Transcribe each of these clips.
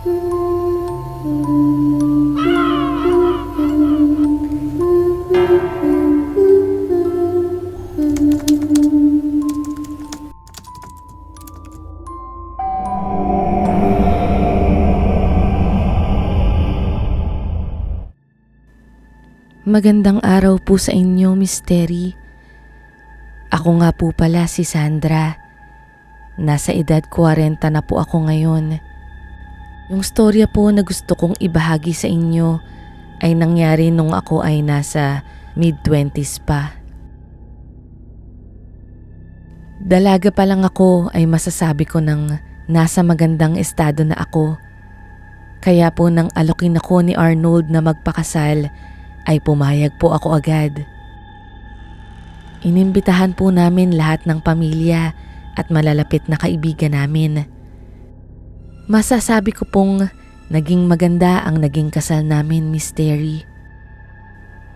Magandang araw po sa inyo, Miss Terry. Ako nga po pala si Sandra. Nasa edad 40 na po ako ngayon. Yung storya po na gusto kong ibahagi sa inyo ay nangyari nung ako ay nasa mid-20s pa. Dalaga pa lang ako ay masasabi ko ng nasa magandang estado na ako. Kaya po nang alokin ako ni Arnold na magpakasal ay pumayag po ako agad. Inimbitahan po namin lahat ng pamilya at malalapit na kaibigan namin. Masasabi ko pong naging maganda ang naging kasal namin, Miss Terry.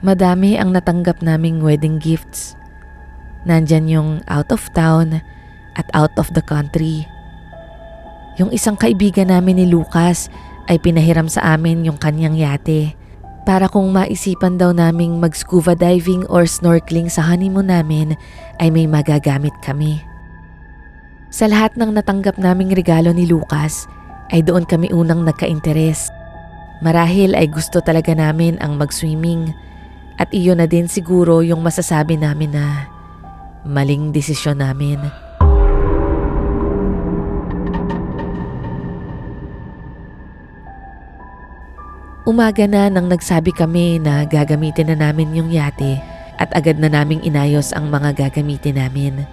Madami ang natanggap naming wedding gifts. Nandyan yung out of town at out of the country. Yung isang kaibigan namin ni Lucas ay pinahiram sa amin yung kanyang yate para kung maisipan daw naming mag-scuba diving or snorkeling sa honeymoon namin ay may magagamit kami. Sa lahat ng natanggap naming regalo ni Lucas ay doon kami unang nagka-interes. Marahil ay gusto talaga namin ang mag-swimming at iyon na din siguro yung masasabi namin na maling desisyon namin. Umaga na nang nagsabi kami na gagamitin na namin yung yate at agad na naming inayos ang mga gagamitin namin.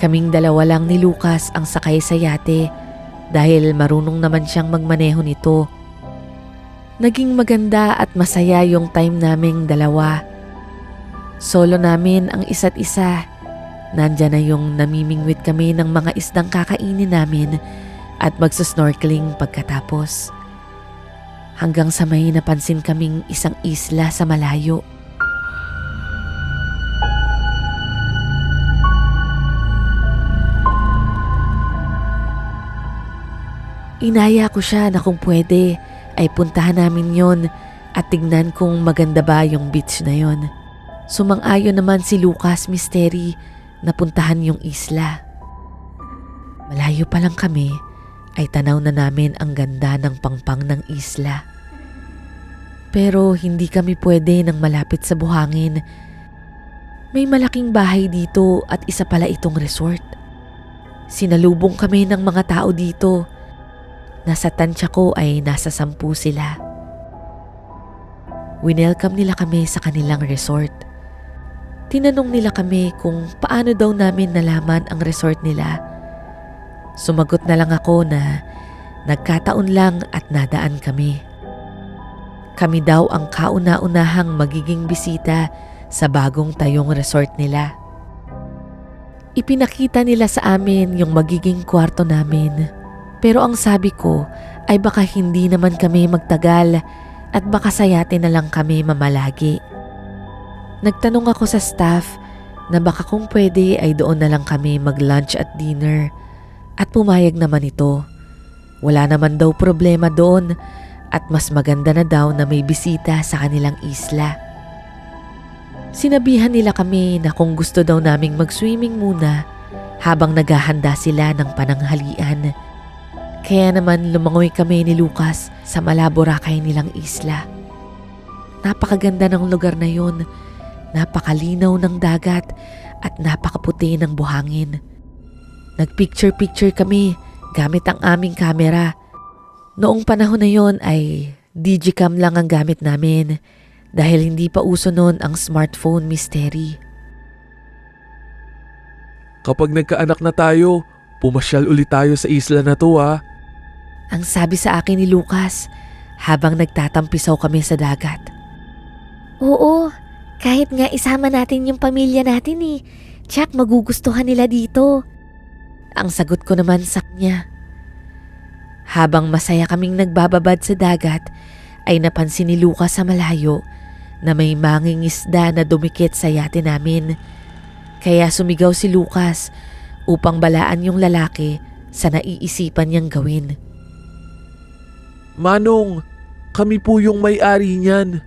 Kaming dalawa lang ni Lucas ang sakay sa yate dahil marunong naman siyang magmaneho nito. Naging maganda at masaya yung time naming dalawa. Solo namin ang isa't isa. Nandyan na yung namimingwit kami ng mga isdang kakainin namin at magsasnorkeling pagkatapos hanggang sa may napansin kaming isang isla sa malayo. Inaya ko siya na kung pwede ay puntahan namin yon at tignan kung maganda ba yung beach na yon. Sumang-ayon naman si Lucas Misteri na puntahan yung isla. Malayo pa lang kami ay tanaw na namin ang ganda ng pangpang ng isla. Pero hindi kami pwede nang malapit sa buhangin. May malaking bahay dito at isa pala itong resort. Sinalubong kami ng mga tao dito. Nasa tansya ko ay nasa sampu sila. Winelcome nila kami sa kanilang resort. Tinanong nila kami kung paano daw namin nalaman ang resort nila. Sumagot na lang ako na nagkataon lang at nadaan kami. Kami daw ang kauna-unahang magiging bisita sa bagong tayong resort nila. Ipinakita nila sa amin yung magiging kwarto namin. Pero ang sabi ko ay baka hindi naman kami magtagal at baka sayate na lang kami mamalagi. Nagtanong ako sa staff na baka kung pwede ay doon na lang kami mag-lunch at dinner at pumayag naman ito. Wala naman daw problema doon at mas maganda na daw na may bisita sa kanilang isla. Sinabihan nila kami na kung gusto daw naming mag-swimming muna habang naghahanda sila ng pananghalian. Kaya naman lumangoy kami ni Lucas sa Malaborakay nilang isla. Napakaganda ng lugar na yun, napakalinaw ng dagat at napakaputi ng buhangin. Nagpicture-picture kami gamit ang aming kamera. Noong panahon na yon ay digicam lang ang gamit namin dahil hindi pa uso noon ang smartphone mystery. Kapag nagkaanak na tayo, pumasyal ulit tayo sa isla na to ah. Ang sabi sa akin ni Lucas habang nagtatampisaw kami sa dagat. Oo, kahit nga isama natin yung pamilya natin eh. Tsak, magugustuhan nila dito. Ang sagot ko naman sa kanya. Habang masaya kaming nagbababad sa dagat, ay napansin ni Lucas sa malayo na may manging isda na dumikit sa yate namin. Kaya sumigaw si Lucas upang balaan yung lalaki sa naiisipan niyang gawin. Manong, kami po yung may-ari niyan.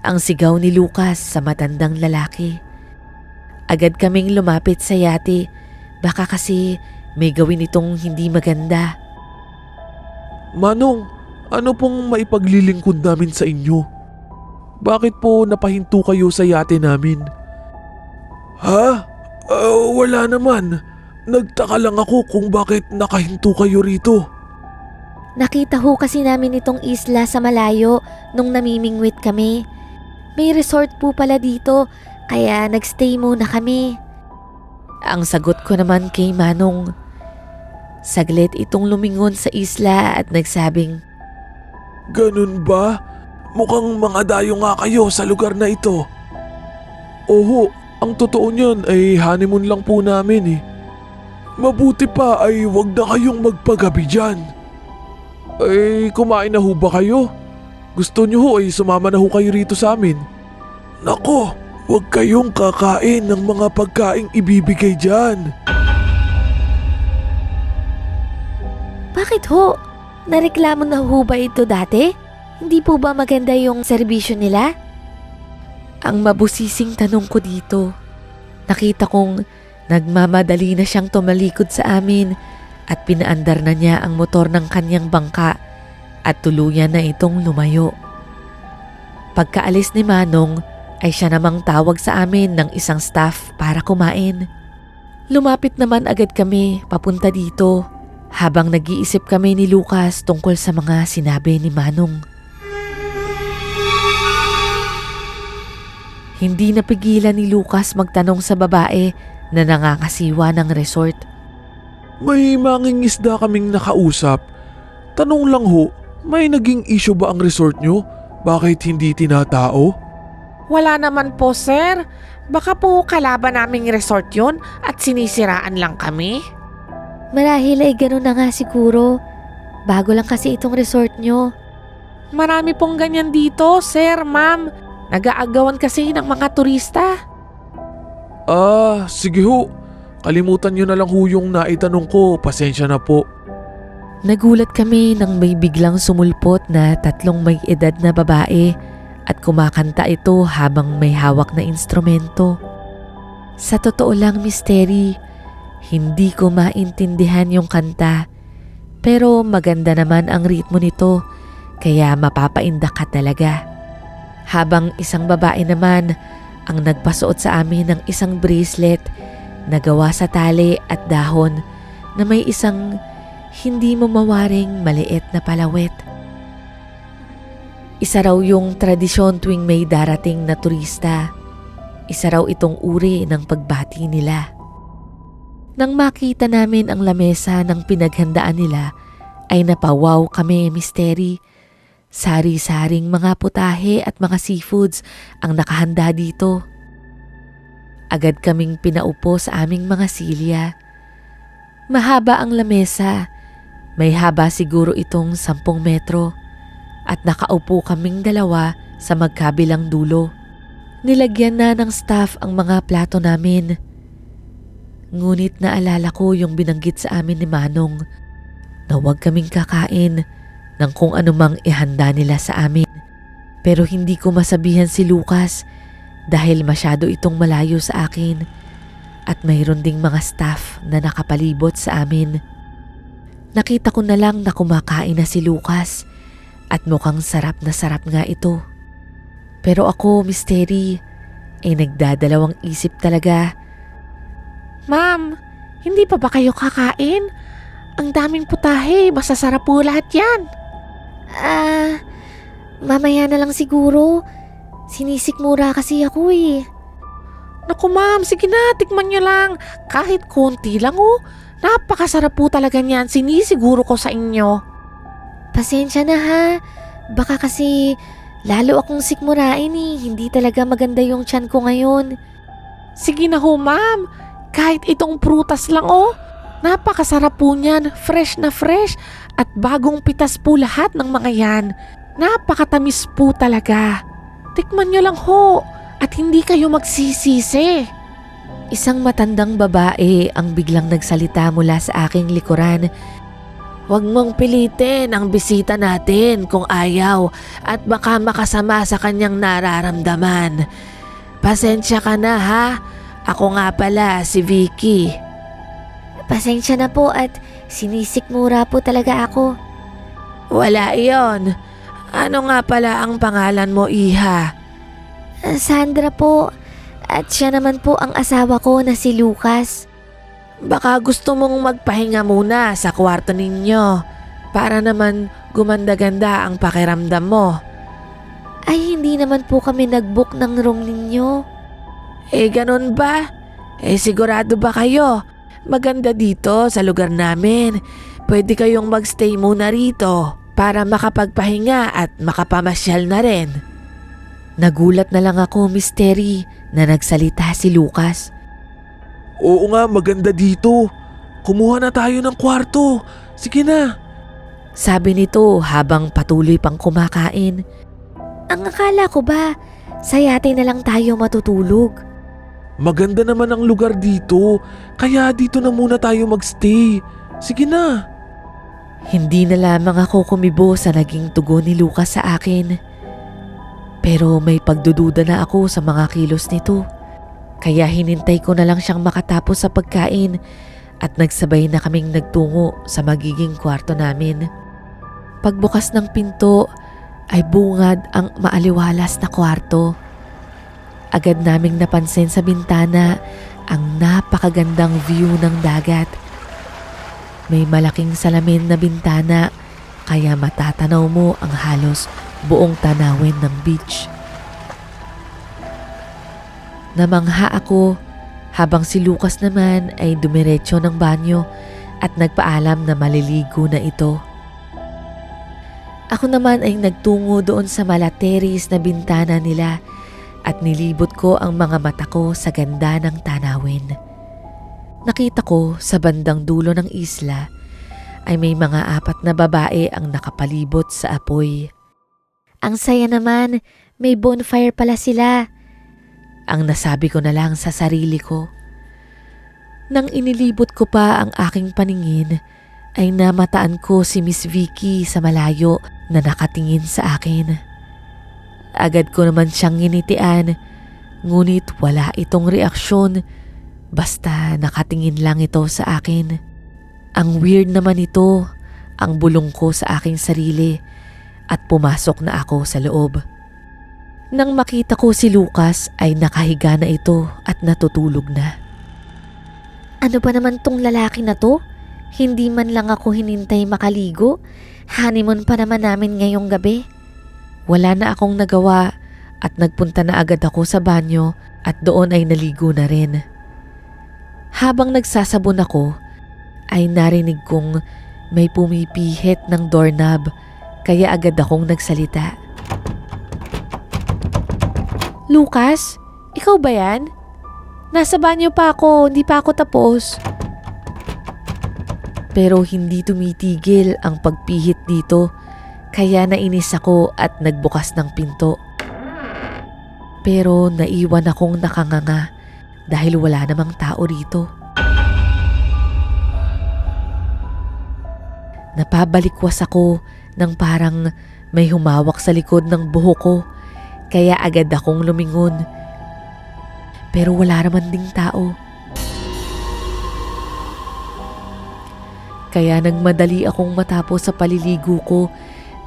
Ang sigaw ni Lucas sa matandang lalaki. Agad kaming lumapit sa yate. Baka kasi may gawin itong hindi maganda. Manong, ano pong maipaglilingkod namin sa inyo? Bakit po napahinto kayo sa yate namin? Ha? Ah, wala naman. Nagtaka lang ako kung bakit nakahinto kayo rito. Nakita ho kasi namin itong isla sa malayo nung namimingwit kami. May resort po pala dito, kaya nagstay muna kami. Ang sagot ko naman kay Manong. Saglit itong lumingon sa isla at nagsabing, Ganun ba? Mukhang mga dayo nga kayo sa lugar na ito. Oho, ang totoo niyan ay honeymoon lang po namin eh. Mabuti pa ay wag na kayong magpagabi dyan. Ay, kumain na ho ba kayo? Gusto niyo ho ay sumama na ho kayo rito sa amin. Nako, wag kayong kakain ng mga pagkaing ibibigay dyan. Bakit ho? Nareklamo na ho ba ito dati? Hindi po ba maganda yung serbisyo nila? ang mabusising tanong ko dito. Nakita kong nagmamadali na siyang tumalikod sa amin at pinaandar na niya ang motor ng kanyang bangka at tuluyan na itong lumayo. Pagkaalis ni Manong ay siya namang tawag sa amin ng isang staff para kumain. Lumapit naman agad kami papunta dito habang nag-iisip kami ni Lucas tungkol sa mga sinabi ni Manong. Hindi napigilan ni Lucas magtanong sa babae na nangangasiwa ng resort. May mangingisda kaming nakausap. Tanong lang ho, may naging issue ba ang resort nyo? Bakit hindi tinatao? Wala naman po, sir. Baka po kalaban naming resort yun at sinisiraan lang kami. Marahil ay ganun na nga siguro. Bago lang kasi itong resort nyo. Marami pong ganyan dito, sir, ma'am. Nag-aagawan kasi ng mga turista. Ah, sige ho. Kalimutan nyo na lang ho yung naitanong ko. Pasensya na po. Nagulat kami nang may biglang sumulpot na tatlong may edad na babae at kumakanta ito habang may hawak na instrumento. Sa totoo lang, Misteri, hindi ko maintindihan yung kanta. Pero maganda naman ang ritmo nito, kaya mapapaindak ka talaga. Habang isang babae naman ang nagpasuot sa amin ng isang bracelet na gawa sa tali at dahon na may isang hindi mo mawaring maliit na palawit. Isa raw yung tradisyon tuwing may darating na turista. Isa raw itong uri ng pagbati nila. Nang makita namin ang lamesa ng pinaghandaan nila, ay napawaw kami, misteri. Sari-saring mga putahe at mga seafoods ang nakahanda dito. Agad kaming pinaupo sa aming mga silya. Mahaba ang lamesa. May haba siguro itong sampung metro. At nakaupo kaming dalawa sa magkabilang dulo. Nilagyan na ng staff ang mga plato namin. Ngunit naalala ko yung binanggit sa amin ni Manong na huwag kaming kakain ng kung anumang ihanda nila sa amin. Pero hindi ko masabihan si Lucas dahil masyado itong malayo sa akin at mayroon ding mga staff na nakapalibot sa amin. Nakita ko na lang na kumakain na si Lucas at mukhang sarap na sarap nga ito. Pero ako, Misteri, ay nagdadalawang isip talaga. Ma'am, hindi pa ba kayo kakain? Ang daming putahe, masasarap po lahat yan. Ah, mamaya na lang siguro. Sinisikmura kasi ako eh. Naku ma'am, sige na, tikman nyo lang. Kahit konti lang oh. Napakasarap po talaga niyan, sinisiguro ko sa inyo. Pasensya na ha. Baka kasi lalo akong sikmurain eh. Hindi talaga maganda yung tiyan ko ngayon. Sige na ho ma'am, kahit itong prutas lang oh. Napakasarap po niyan, fresh na fresh at bagong pitas po lahat ng mga yan. Napakatamis po talaga. Tikman nyo lang ho at hindi kayo magsisisi. Isang matandang babae ang biglang nagsalita mula sa aking likuran. Huwag mong pilitin ang bisita natin kung ayaw at baka makasama sa kanyang nararamdaman. Pasensya ka na ha. Ako nga pala si Vicky. Pasensya na po at sinisikmura po talaga ako. Wala iyon. Ano nga pala ang pangalan mo, Iha? Sandra po. At siya naman po ang asawa ko na si Lucas. Baka gusto mong magpahinga muna sa kwarto ninyo para naman gumanda-ganda ang pakiramdam mo. Ay hindi naman po kami nag-book ng room ninyo. Eh ganun ba? Eh sigurado ba kayo? Maganda dito sa lugar namin. Pwede kayong magstay muna rito para makapagpahinga at makapamasyal na rin. Nagulat na lang ako, Misteri, na nagsalita si Lucas. Oo nga, maganda dito. Kumuha na tayo ng kwarto. Sige na. Sabi nito habang patuloy pang kumakain. Ang akala ko ba, sa yate na lang tayo matutulog. Maganda naman ang lugar dito. Kaya dito na muna tayo magstay. Sige na. Hindi na lamang ako kumibo sa naging tugon ni Lucas sa akin. Pero may pagdududa na ako sa mga kilos nito. Kaya hinintay ko na lang siyang makatapos sa pagkain at nagsabay na kaming nagtungo sa magiging kwarto namin. Pagbukas ng pinto ay bungad ang maaliwalas na kwarto. Agad naming napansin sa bintana ang napakagandang view ng dagat. May malaking salamin na bintana kaya matatanaw mo ang halos buong tanawin ng beach. Namangha ako habang si Lucas naman ay dumiretso ng banyo at nagpaalam na maliligo na ito. Ako naman ay nagtungo doon sa malateris na bintana nila at nilibot ko ang mga mata ko sa ganda ng tanawin. Nakita ko sa bandang dulo ng isla ay may mga apat na babae ang nakapalibot sa apoy. Ang saya naman, may bonfire pala sila. Ang nasabi ko na lang sa sarili ko. Nang inilibot ko pa ang aking paningin, ay namataan ko si Miss Vicky sa malayo na nakatingin sa akin. Agad ko naman siyang nginitian, ngunit wala itong reaksyon, basta nakatingin lang ito sa akin. Ang weird naman ito, ang bulong ko sa aking sarili at pumasok na ako sa loob. Nang makita ko si Lucas ay nakahiga na ito at natutulog na. Ano ba naman tong lalaki na to? Hindi man lang ako hinintay makaligo. Honeymoon pa naman namin ngayong gabi. Wala na akong nagawa at nagpunta na agad ako sa banyo at doon ay naligo na rin. Habang nagsasabon ako, ay narinig kong may pumipihit ng doorknob kaya agad akong nagsalita. Lucas, ikaw ba yan? Nasa banyo pa ako, hindi pa ako tapos. Pero hindi tumitigil ang pagpihit dito kaya nainis ako at nagbukas ng pinto. Pero naiwan akong nakanganga dahil wala namang tao rito. Napabalikwas ako nang parang may humawak sa likod ng buhok ko kaya agad akong lumingon. Pero wala naman ding tao. Kaya nagmadali akong matapos sa paliligo ko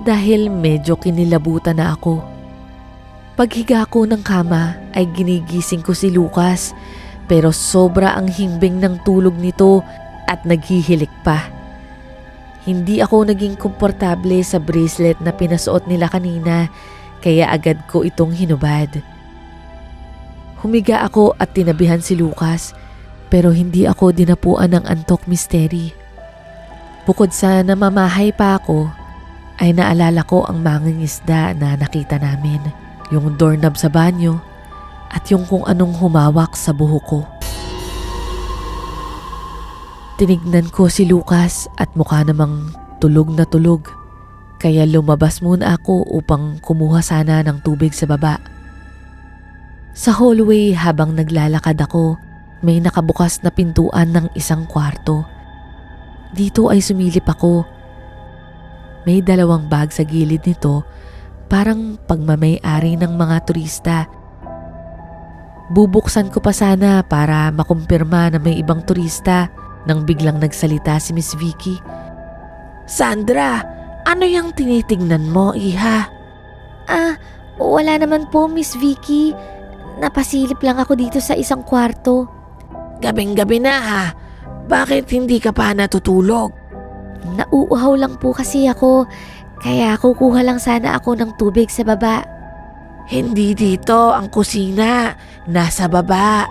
dahil medyo kinilabutan na ako. Paghiga ko ng kama ay ginigising ko si Lucas pero sobra ang himbing ng tulog nito at naghihilik pa. Hindi ako naging komportable sa bracelet na pinasuot nila kanina kaya agad ko itong hinubad. Humiga ako at tinabihan si Lucas pero hindi ako dinapuan ng antok misteri. Bukod sa namamahay pa ako, ay naalala ko ang manging isda na nakita namin, yung doorknob sa banyo, at yung kung anong humawak sa buhok ko. Tinignan ko si Lucas at mukha namang tulog na tulog, kaya lumabas muna ako upang kumuha sana ng tubig sa baba. Sa hallway habang naglalakad ako, may nakabukas na pintuan ng isang kwarto. Dito ay sumilip ako May dalawang bag sa gilid nito parang pagmamay-ari ng mga turista. Bubuksan ko pa sana para makumpirma na may ibang turista nang biglang nagsalita si Miss Vicky. Sandra, ano yung tinitingnan mo, iha? Ah, wala naman po, Miss Vicky. Napasilip lang ako dito sa isang kwarto. Gabing-gabi na ha. Bakit hindi ka pa natutulog? Nauuhaw lang po kasi ako. Kaya kukuha lang sana ako ng tubig sa baba. Hindi dito ang kusina. Nasa baba.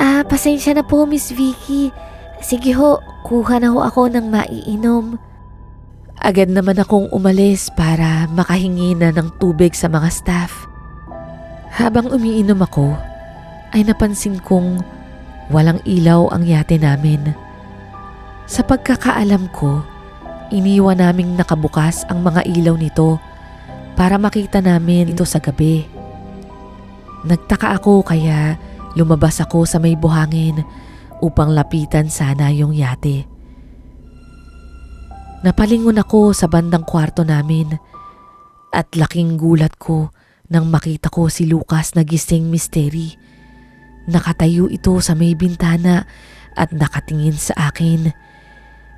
Ah, pasensya na po, Miss Vicky. Sige ho, kuha na ho ako ng maiinom. Agad naman akong umalis para makahingi na ng tubig sa mga staff. Habang umiinom ako, ay napansin kong walang ilaw ang yate namin. Sa pagkakaalam ko, iniwan naming nakabukas ang mga ilaw nito para makita namin ito sa gabi. Nagtaka ako kaya lumabas ako sa may buhangin upang lapitan sana yung yate. Napalingon ako sa bandang kwarto namin at laking gulat ko nang makita ko si Lucas na gising misteri. Nakatayo ito sa may bintana at nakatingin sa akin.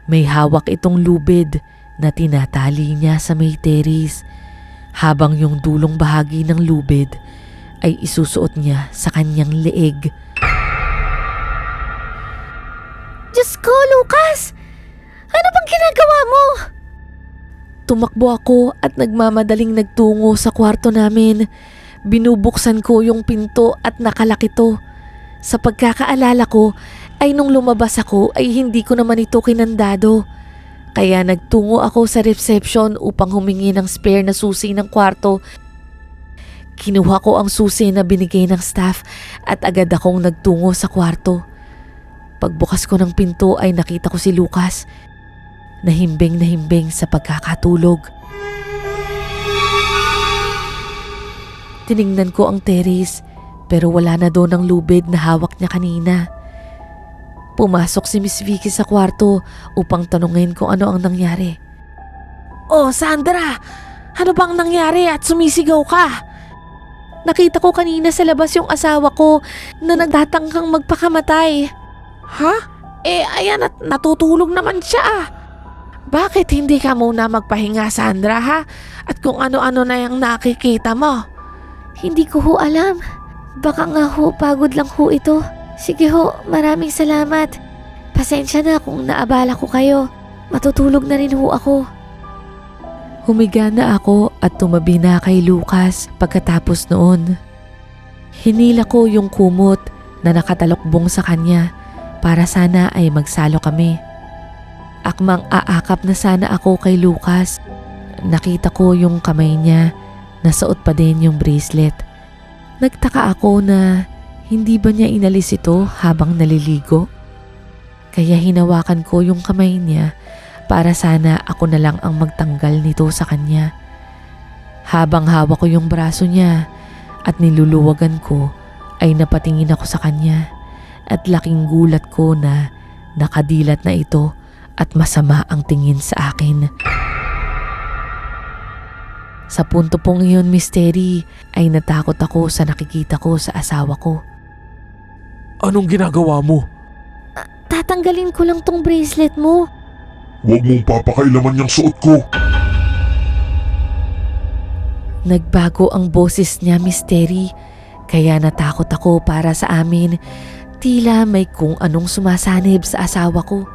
May hawak itong lubid na tinatali niya sa may teris habang yung dulong bahagi ng lubid ay isusuot niya sa kanyang leeg. Diyos ko, Lucas! Ano bang ginagawa mo? Tumakbo ako at nagmamadaling nagtungo sa kwarto namin. Binubuksan ko yung pinto at nakalaki to. Sa pagkakaalala ko ay nung lumabas ako ay hindi ko naman ito kinandado. Kaya nagtungo ako sa reception upang humingi ng spare na susi ng kwarto. Kinuha ko ang susi na binigay ng staff at agad akong nagtungo sa kwarto. Pagbukas ko ng pinto ay nakita ko si Lucas nahimbing na himbing sa pagkakatulog. Tiningnan ko ang terrace pero wala na doon ang lubid na hawak niya kanina. Pumasok si Miss Vicky sa kwarto upang tanungin kung ano ang nangyari. Oh, Sandra! Ano bang nangyari at sumisigaw ka? Nakita ko kanina sa labas yung asawa ko na nagtatangkang magpakamatay. Ha? Eh, ayan at natutulog naman siya. Bakit hindi ka muna magpahinga, Sandra, ha? At kung ano-ano na yung nakikita mo. Hindi ko ho alam. Baka nga ho, pagod lang ho ito. Sige ho, maraming salamat. Pasensya na kung naabala ko kayo. Matutulog na rin ho ako. Humiga na ako at tumabi na kay Lucas pagkatapos noon. Hinila ko yung kumot na nakatalokbong sa kanya para sana ay magsalo kami. Akmang aakap na sana ako kay Lucas. Nakita ko yung kamay niya, nasuot pa din yung bracelet. Nagtaka ako na hindi ba niya inalis ito habang naliligo? Kaya hinawakan ko yung kamay niya para sana ako na lang ang magtanggal nito sa kanya. Habang hawak ko yung braso niya at niluluwagan ko ay napatingin ako sa kanya at laking gulat ko na nakadilat na ito at masama ang tingin sa akin. Sa punto pong iyon, Misteri, ay natakot ako sa nakikita ko sa asawa ko. Anong ginagawa mo? Tatanggalin ko lang tong bracelet mo. Huwag mong papakailaman yung suot ko. Nagbago ang boses niya, Misteri, kaya natakot ako para sa amin. Tila may kung anong sumasanib sa asawa ko.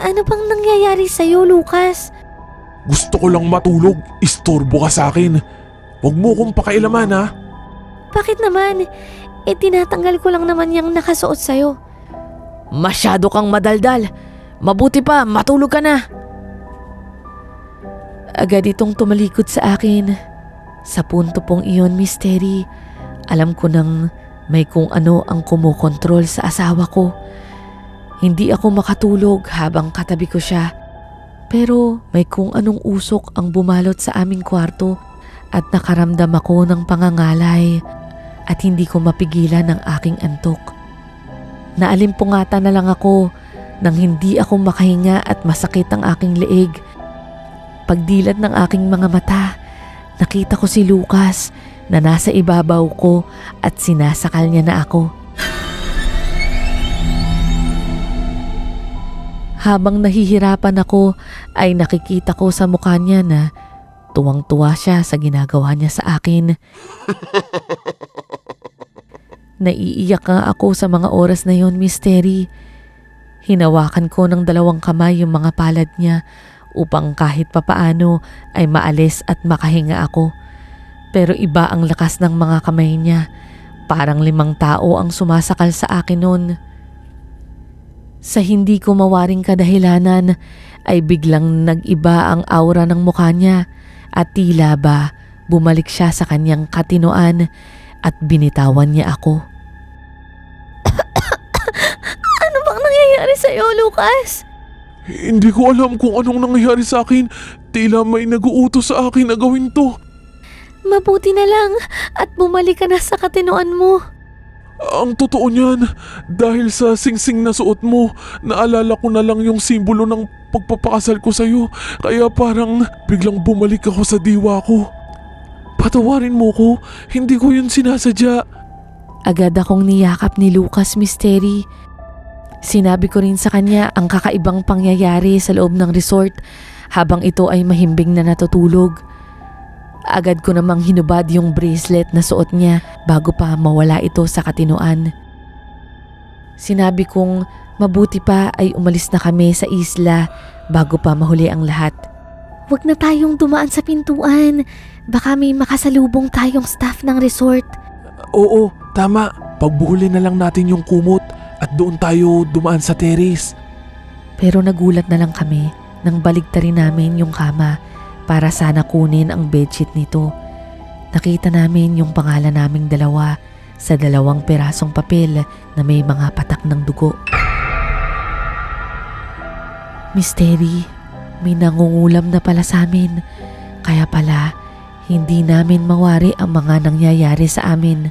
Ano bang nangyayari sa'yo, Lucas? Gusto ko lang matulog. Istorbo ka sa akin. Huwag mo kong pakailaman ha. Bakit naman? Eh, tinatanggal ko lang naman yung nakasuot sa'yo. Masyado kang madaldal. Mabuti pa, matulog ka na. Agad itong tumalikod sa akin. Sa punto pong iyon, Misteri, alam ko nang may kung ano ang kumokontrol sa asawa ko. Hindi ako makatulog habang katabi ko siya. Pero may kung anong usok ang bumalot sa aming kwarto at nakaramdam ako ng pangangalay at hindi ko mapigilan ang aking antok. Naalimpungatan na lang ako nang hindi ako makahinga at masakit ang aking leeg. Pagdilat ng aking mga mata, nakita ko si Lucas na nasa ibabaw ko at sinasakal niya na ako. Habang nahihirapan ako ay nakikita ko sa mukha niya na tuwang-tuwa siya sa ginagawa niya sa akin. Naiiyak nga ako sa mga oras na yon, Misteri. Hinawakan ko ng dalawang kamay yung mga palad niya upang kahit papaano ay maalis at makahinga ako. Pero iba ang lakas ng mga kamay niya. Parang limang tao ang sumasakal sa akin noon. Sa hindi ko mawaring kadahilanan ay biglang nag-iba ang aura ng mukha niya at tila ba bumalik siya sa kanyang katinoan at binitawan niya ako. Ano bang nangyayari sa'yo, Lucas? Hindi ko alam kung anong nangyayari sa akin. Tila may nag-uutos sa akin na gawin to. Mabuti na lang at bumalik ka na sa katinoan mo. Ang totoo niyan, dahil sa singsing na suot mo, naalala ko na lang yung simbolo ng pagpapakasal ko sa'yo. Kaya parang biglang bumalik ako sa diwa ko. Patawarin mo ko, hindi ko yun sinasadya. Agad akong niyakap ni Lucas Misteri. Sinabi ko rin sa kanya ang kakaibang pangyayari sa loob ng resort habang ito ay mahimbing na natutulog. Agad ko namang hinubad yung bracelet na suot niya bago pa mawala ito sa katinoan. Sinabi kong mabuti pa ay umalis na kami sa isla bago pa mahuli ang lahat. Huwag na tayong dumaan sa pintuan. Baka may makasalubong tayong staff ng resort. Oo, tama. Pagbuhuli na lang natin yung kumot at doon tayo dumaan sa terrace. Pero nagulat na lang kami nang baligtarin namin yung kama para sana kunin ang bedsheet nito. Nakita namin yung pangalan naming dalawa sa dalawang perasong papel na may mga patak ng dugo. Misteri, may nangungulam na pala sa amin. Kaya pala, hindi namin mawari ang mga nangyayari sa amin.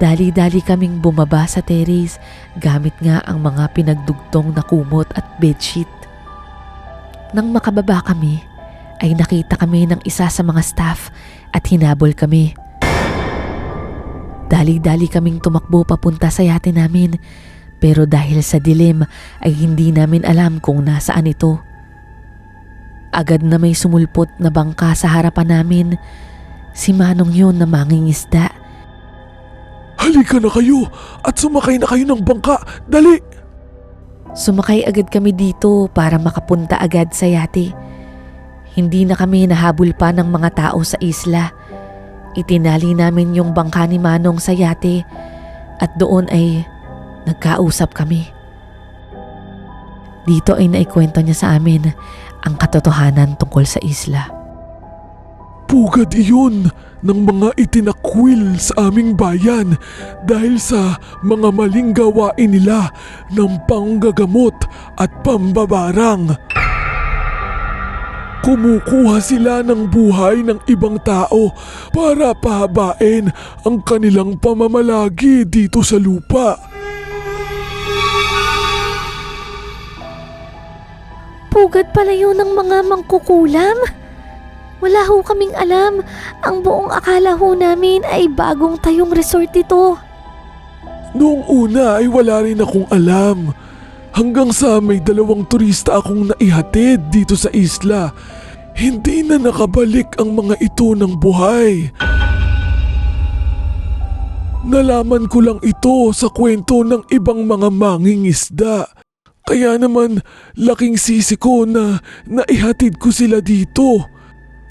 Dali-dali kaming bumaba sa terrace gamit nga ang mga pinagdugtong na kumot at bedsheet. Nang makababa kami, ay nakita kami ng isa sa mga staff at hinabol kami. Dali-dali kaming tumakbo papunta sa yate namin pero dahil sa dilim ay hindi namin alam kung nasaan ito. Agad na may sumulpot na bangka sa harapan namin. Si Manong yun na mangingisda. Halika na kayo at sumakay na kayo ng bangka. Dali! Sumakay agad kami dito para makapunta agad sa yate. Hindi na kami nahabol pa ng mga tao sa isla. Itinali namin yung bangka ni Manong sa yate at doon ay nagkausap kami. Dito ay naikwento niya sa amin ang katotohanan tungkol sa isla. Pugad iyon ng mga itinakwil sa aming bayan dahil sa mga maling gawain nila ng panggagamot at pambabarang. Kumukuha sila ng buhay ng ibang tao para pahabain ang kanilang pamamalagi dito sa lupa. Pugad pala yun ng mga mangkukulam. Wala ho kaming alam. Ang buong akala ho namin ay bagong tayong resort ito. Noong una ay wala rin akong alam. Hanggang sa may dalawang turista akong naihatid dito sa isla. Hindi na nakabalik ang mga ito ng buhay. Nalaman ko lang ito sa kwento ng ibang mga mangingisda. Kaya naman laking sisi ko na naihatid ko sila dito.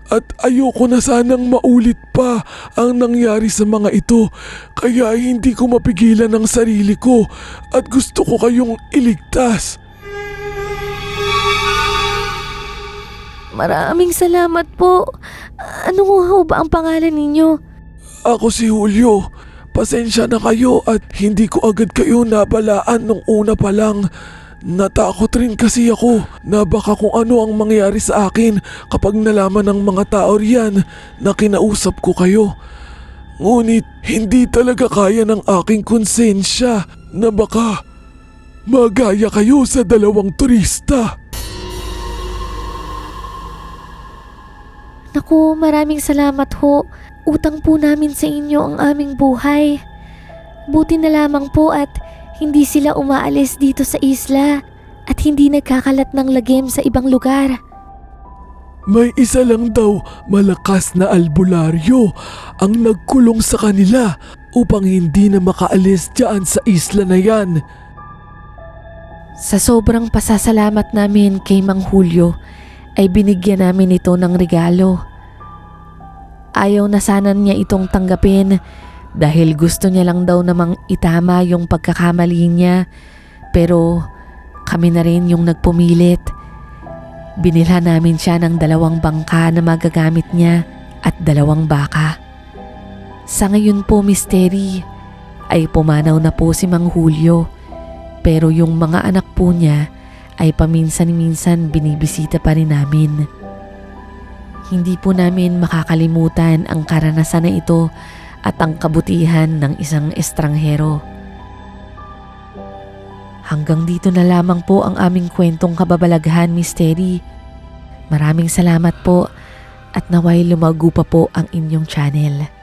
At ayoko na sanang maulit pa ang nangyari sa mga ito. Kaya hindi ko mapigilan ang sarili ko at gusto ko kayong iligtas. Maraming salamat po. Ano ho ba ang pangalan ninyo? Ako si Julio. Pasensya na kayo at hindi ko agad kayo nabalaan nung una pa lang. Natakot rin kasi ako na baka kung ano ang mangyari sa akin kapag nalaman ng mga tao riyan na kinausap ko kayo. Ngunit hindi talaga kaya ng aking konsensya na baka magaya kayo sa dalawang turista. Naku, maraming salamat ho. Utang po namin sa inyo ang aming buhay. Buti na lamang po at hindi sila umaalis dito sa isla at hindi nagkakalat ng lagim sa ibang lugar. May isa lang daw malakas na albularyo ang nagkulong sa kanila upang hindi na makaalis dyan sa isla na yan. Sa sobrang pasasalamat namin kay Mang Julio, ay binigyan namin ito ng regalo. Ayaw na sana niya itong tanggapin dahil gusto niya lang daw namang itama yung pagkakamali niya pero kami na rin yung nagpumilit. Binilhan namin siya ng dalawang bangka na magagamit niya at dalawang baka. Sa ngayon po, Misteri, ay pumanaw na po si Mang Julio. Pero yung mga anak po niya ay paminsan-minsan binibisita pa rin namin. Hindi po namin makakalimutan ang karanasan na ito at ang kabutihan ng isang estranghero. Hanggang dito na lamang po ang aming kwentong kababalaghan, Misteri. Maraming salamat po at naway lumago pa po ang inyong channel.